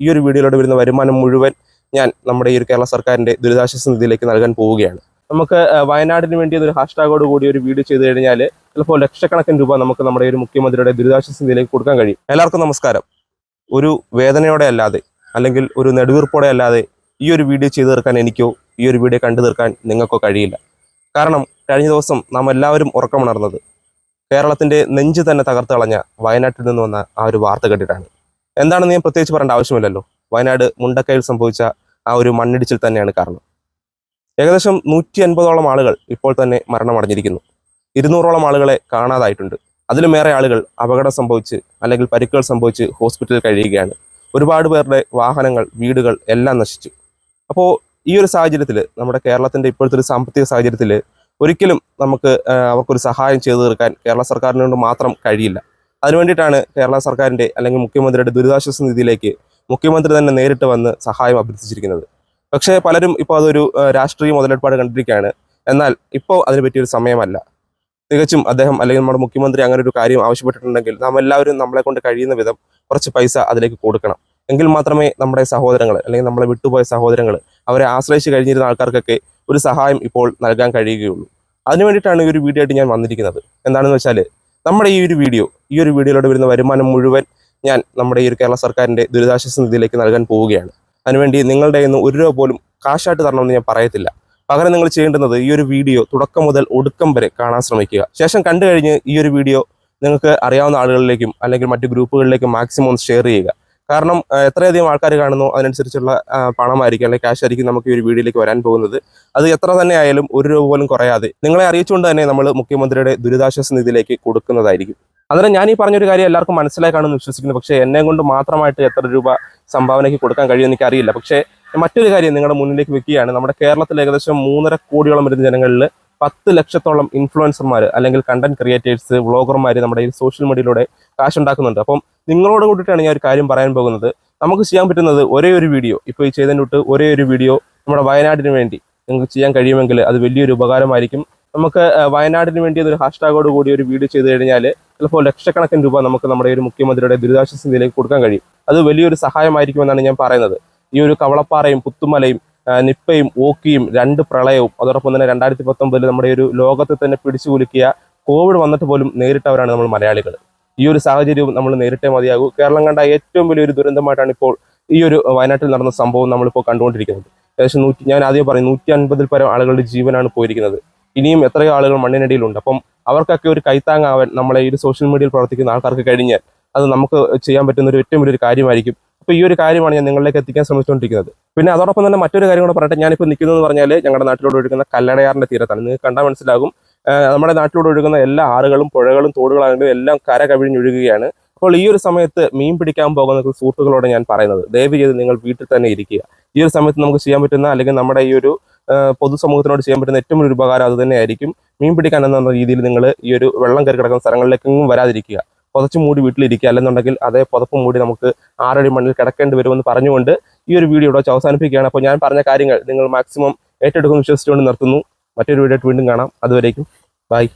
ഈ ഒരു വീഡിയോയിലൂടെ വരുന്ന വരുമാനം മുഴുവൻ ഞാൻ നമ്മുടെ ഈ ഒരു കേരള സർക്കാരിന്റെ ദുരിതാശ്വാസ നിധിയിലേക്ക് നൽകാൻ പോവുകയാണ്. നമുക്ക് വയനാടിന് വേണ്ടി ഒരു ഹാഷ്ടാഗോട് കൂടി ഒരു വീഡിയോ ചെയ്തു കഴിഞ്ഞാൽ ചിലപ്പോൾ ലക്ഷക്കണക്കിന് രൂപ നമുക്ക് നമ്മുടെ ഒരു മുഖ്യമന്ത്രിയുടെ ദുരിതാശ്വാസ നിധിയിലേക്ക് കൊടുക്കാൻ കഴിയും. എല്ലാവർക്കും നമസ്കാരം. ഒരു വേദനയോടെ അല്ലാതെ അല്ലെങ്കിൽ ഒരു നെടുവീർപ്പോടെ അല്ലാതെ ഈ ഒരു വീഡിയോ ചെയ്തു തീർക്കാൻ എനിക്കോ ഈ ഒരു വീഡിയോ കണ്ടു തീർക്കാൻ നിങ്ങൾക്കോ കഴിയില്ല. കാരണം കഴിഞ്ഞ ദിവസം നാം എല്ലാവരും ഉറക്കമുണർന്നത് കേരളത്തിന്റെ നെഞ്ച് തന്നെ തകർത്ത് കളഞ്ഞ വയനാട്ടിൽ നിന്ന് വന്ന ആ ഒരു വാർത്ത കേട്ടിട്ടാണ് എന്താണെന്ന് ഞാൻ പ്രത്യേകിച്ച് പറയേണ്ട ആവശ്യമില്ലല്ലോ. വയനാട് മുണ്ടക്കയിൽ സംഭവിച്ച ആ ഒരു മണ്ണിടിച്ചിൽ തന്നെയാണ് കാരണം. ഏകദേശം നൂറ്റി അൻപതോളം ആളുകൾ ഇപ്പോൾ തന്നെ മരണമടഞ്ഞിരിക്കുന്നു. ഇരുന്നൂറോളം ആളുകളെ കാണാതായിട്ടുണ്ട്. അതിലുമേറെ ആളുകൾ അപകടം സംഭവിച്ച് അല്ലെങ്കിൽ പരിക്കുകൾ സംഭവിച്ച് ഹോസ്പിറ്റലിൽ കഴിയുകയാണ്. ഒരുപാട് പേരുടെ വാഹനങ്ങൾ വീടുകൾ എല്ലാം നശിച്ചു. അപ്പോൾ ഈ ഒരു സാഹചര്യത്തിൽ നമ്മുടെ കേരളത്തിന്റെ ഇപ്പോഴത്തെ ഒരു സാമ്പത്തിക സാഹചര്യത്തിൽ ഒരിക്കലും നമുക്ക് അവർക്കൊരു സഹായം ചെയ്തു തീർക്കാൻ കേരള സർക്കാരിനോട് മാത്രം കഴിയില്ല. അതിനുവേണ്ടിയിട്ടാണ് കേരള സർക്കാരിന്റെ അല്ലെങ്കിൽ മുഖ്യമന്ത്രിയുടെ ദുരിതാശ്വാസ നിധിയിലേക്ക് മുഖ്യമന്ത്രി തന്നെ നേരിട്ട് വന്ന് സഹായം അഭ്യർത്ഥിച്ചിരിക്കുന്നത്. പക്ഷേ പലരും ഇപ്പോൾ അതൊരു രാഷ്ട്രീയ മുതലെടുപ്പാട് കണ്ടിരിക്കുകയാണ്. എന്നാൽ ഇപ്പോൾ അതിന് പറ്റിയൊരു സമയമല്ല. തികച്ചും അദ്ദേഹം അല്ലെങ്കിൽ നമ്മുടെ മുഖ്യമന്ത്രി അങ്ങനെ ഒരു കാര്യം ആവശ്യപ്പെട്ടിട്ടുണ്ടെങ്കിൽ നാം എല്ലാവരും നമ്മളെ കൊണ്ട് കഴിയുന്ന വിധം കുറച്ച് പൈസ അതിലേക്ക് കൊടുക്കണം. എങ്കിൽ മാത്രമേ നമ്മുടെ സഹോദരങ്ങൾ അല്ലെങ്കിൽ നമ്മളെ വിട്ടുപോയ സഹോദരങ്ങൾ അവരെ ആശ്രയിച്ച് കഴിഞ്ഞിരുന്ന ആൾക്കാർക്കൊക്കെ ഒരു സഹായം ഇപ്പോൾ നൽകാൻ കഴിയുകയുള്ളൂ. അതിനു വേണ്ടിയിട്ടാണ് ഈ ഒരു വീഡിയോ ആയിട്ട് ഞാൻ വന്നിരിക്കുന്നത്. എന്താണെന്ന് വെച്ചാൽ നമ്മുടെ ഈ ഒരു വീഡിയോ ഈ ഒരു വീഡിയോയിലൂടെ വരുന്ന വരുമാനം മുഴുവൻ ഞാൻ നമ്മുടെ ഈ ഒരു കേരള സർക്കാരിന്റെ ദുരിതാശ്വാസ നിധിയിലേക്ക് നൽകാൻ പോവുകയാണ്. അതിനുവേണ്ടി നിങ്ങളുടെ ഇന്ന് ഒരു രൂപ പോലും കാശായിട്ട് തരണമെന്ന് ഞാൻ പറയത്തില്ല. പകരം നിങ്ങൾ ചെയ്യേണ്ടുന്നത് ഈ ഒരു വീഡിയോ തുടക്കം മുതൽ ഒടുക്കം വരെ കാണാൻ ശ്രമിക്കുക. ശേഷം കണ്ടു കഴിഞ്ഞ് ഈ ഒരു വീഡിയോ നിങ്ങൾക്ക് അറിയാവുന്ന ആളുകളിലേക്കും അല്ലെങ്കിൽ മറ്റു ഗ്രൂപ്പുകളിലേക്കും മാക്സിമം ഷെയർ ചെയ്യുക. കാരണം എത്രയധികം ആൾക്കാർ കാണുന്നു അതിനനുസരിച്ചുള്ള പണമായിരിക്കും അല്ലെങ്കിൽ ക്യാഷ് ആയിരിക്കും നമുക്ക് ഈ ഒരു വീഡിയോയിലേക്ക് വരാൻ പോകുന്നത്. അത് എത്ര തന്നെ ആയാലും ഒരു രൂപ പോലും കുറയാതെ നിങ്ങളെ അറിയിച്ചുകൊണ്ട് തന്നെ നമ്മൾ മുഖ്യമന്ത്രിയുടെ ദുരിതാശ്വാസ നിധിയിലേക്ക് കൊടുക്കുന്നതായിരിക്കും. അന്നേരം ഞാൻ ഈ പറഞ്ഞൊരു കാര്യം എല്ലാവർക്കും മനസ്സിലായി കാണുമെന്ന് വിശ്വസിക്കുന്നു. പക്ഷേ എന്നെ കൊണ്ട് മാത്രമായിട്ട് എത്ര രൂപ സംഭാവനയ്ക്ക് കൊടുക്കാൻ കഴിയുമെന്ന് എനിക്കറിയില്ല. പക്ഷേ മറ്റൊരു കാര്യം നിങ്ങളുടെ മുന്നിലേക്ക് വെക്കുകയാണ്. നമ്മുടെ കേരളത്തിൽ ഏകദേശം മൂന്നര കോടിയോളം വരുന്ന ജനങ്ങളിൽ പത്ത് ലക്ഷത്തോളം ഇൻഫ്ലുവൻസർമാർ അല്ലെങ്കിൽ കണ്ടന്റ് ക്രിയേറ്റേഴ്സ് വ്ളോഗർമാർ നമ്മുടെ ഈ സോഷ്യൽ മീഡിയയിലൂടെ കാശുണ്ടാക്കുന്നുണ്ട്. അപ്പം നിങ്ങളോട് കൂടിയിട്ടാണ് ഞാൻ ഒരു കാര്യം പറയാൻ പോകുന്നത്. നമുക്ക് ചെയ്യാൻ പറ്റുന്നത് ഒരേ ഒരു വീഡിയോ. ഇപ്പോൾ ഈ ചെയ്തതിന്റെ തൊട്ട് ഒരേ ഒരു വീഡിയോ നമ്മുടെ വയനാടിന് വേണ്ടി നിങ്ങൾക്ക് ചെയ്യാൻ കഴിയുമെങ്കിൽ അത് വലിയൊരു ഉപകാരമായിരിക്കും. നമുക്ക് വയനാടിന് വേണ്ടി ഒരു ഹാഷ്ടാഗോട് കൂടി ഒരു വീഡിയോ ചെയ്ത് കഴിഞ്ഞാൽ ചിലപ്പോൾ ലക്ഷക്കണക്കിന് രൂപ നമുക്ക് നമ്മുടെ ഒരു മുഖ്യമന്ത്രിയുടെ ദുരിതാശ്വാസ നിധിയിലേക്ക് കൊടുക്കാൻ കഴിയും. അത് വലിയൊരു സഹായമായിരിക്കുമെന്നാണ് ഞാൻ പറയുന്നത്. ഈ ഒരു കവളപ്പാറയും പുത്തുമലയും നിപ്പയും ഓക്കിയും രണ്ട് പ്രളയവും അതോടൊപ്പം തന്നെ രണ്ടായിരത്തി പത്തൊമ്പതിൽ നമ്മുടെ ഒരു ലോകത്തെ തന്നെ പിടിച്ചു കുലുക്കിയ കോവിഡ് വന്നിട്ട് പോലും നേരിട്ടവരാണ് നമ്മൾ മലയാളികൾ. ഈ ഒരു സാഹചര്യവും നമ്മൾ നേരിട്ടേ മതിയാകൂ. കേരളം കണ്ട ഏറ്റവും വലിയൊരു ദുരന്തമായിട്ടാണ് ഇപ്പോൾ ഈ ഒരു വയനാട്ടിൽ നടന്ന സംഭവം നമ്മളിപ്പോൾ കണ്ടുകൊണ്ടിരിക്കുന്നത്. ഏകദേശം നൂറ്റി ഞാൻ ആദ്യം പറയും നൂറ്റി അൻപതിൽ പരം ആളുകളുടെ ജീവനാണ് പോയിരിക്കുന്നത്. ഇനിയും എത്രയോ ആളുകൾ മണ്ണിനടിയിലുണ്ട്. അപ്പം അവർക്കൊക്കെ ഒരു കൈത്താങ്ങാവാൻ നമ്മളെ ഈ ഒരു സോഷ്യൽ മീഡിയയിൽ പ്രവർത്തിക്കുന്ന ആൾക്കാർക്ക് കഴിഞ്ഞാൽ അത് നമുക്ക് ചെയ്യാൻ പറ്റുന്ന ഒരു ഏറ്റവും വലിയൊരു കാര്യമായിരിക്കും. അപ്പോൾ ഈ ഒരു കാര്യമാണ് ഞാൻ നിങ്ങളിലേക്ക് എത്തിക്കാൻ ശ്രമിച്ചുകൊണ്ടിരിക്കുന്നത്. പിന്നെ അതോടൊപ്പം തന്നെ മറ്റൊരു കാര്യം കൂടെ പറയട്ടെ ഞാനിപ്പോൾ നിൽക്കുന്നതെന്ന് പറഞ്ഞാൽ ഞങ്ങളുടെ നാട്ടിലൂടെ ഒഴുകുന്ന കല്ലടയാറിന്റെ തീരത്താണ്. നിങ്ങൾക്ക് കണ്ടാൽ മനസ്സിലാകും. നമ്മുടെ നാട്ടിലൂടെ ഒഴുകുന്ന എല്ലാ ആറുകളും പുഴകളും തോടുകളാണെങ്കിലും എല്ലാം കര കവിഞ്ഞൊഴുകുകയാണ്. അപ്പോൾ ഈ ഒരു സമയത്ത് മീൻ പിടിക്കാൻ പോകുന്ന സുഹൃത്തുക്കളോട് ഞാൻ പറയുന്നത്. ദയവ് ചെയ്ത് നിങ്ങൾ വീട്ടിൽ തന്നെ ഇരിക്കുക. ഈ ഒരു സമയത്ത് നമുക്ക് ചെയ്യാൻ പറ്റുന്ന അല്ലെങ്കിൽ നമ്മുടെ ഈ ഒരു പൊതുസമൂഹത്തിനോട് ചെയ്യാൻ പറ്റുന്ന ഏറ്റവും വലിയ ഉപകാരം അത് തന്നെയായിരിക്കും. മീൻ പിടിക്കാൻ എന്ന രീതിയിൽ നിങ്ങൾ ഈ ഒരു വെള്ളം കയറി കിടക്കുന്ന സ്ഥലങ്ങളിലേക്കെങ്ങും വരാതിരിക്കുക. പുതച്ച് മൂടി വീട്ടിലിരിക്കുക. അല്ലെന്നുണ്ടെങ്കിൽ അതേ പുതപ്പ് മൂടി നമുക്ക് ആറടി മണ്ണിൽ കിടക്കേണ്ടി വരുമെന്ന് പറഞ്ഞുകൊണ്ട് ഈ ഒരു വീഡിയോ ഇവിടെ അവസാനിപ്പിക്കുകയാണ്. അപ്പോൾ ഞാൻ പറഞ്ഞ കാര്യങ്ങൾ നിങ്ങൾ മാക്സിമം ഏറ്റെടുക്കുമെന്ന് വിശ്വസിച്ചുകൊണ്ട് നിർത്തുന്നു. മറ്റൊരു വീഡിയോ വീണ്ടും കാണാം. അതുവരേക്കും. ബൈ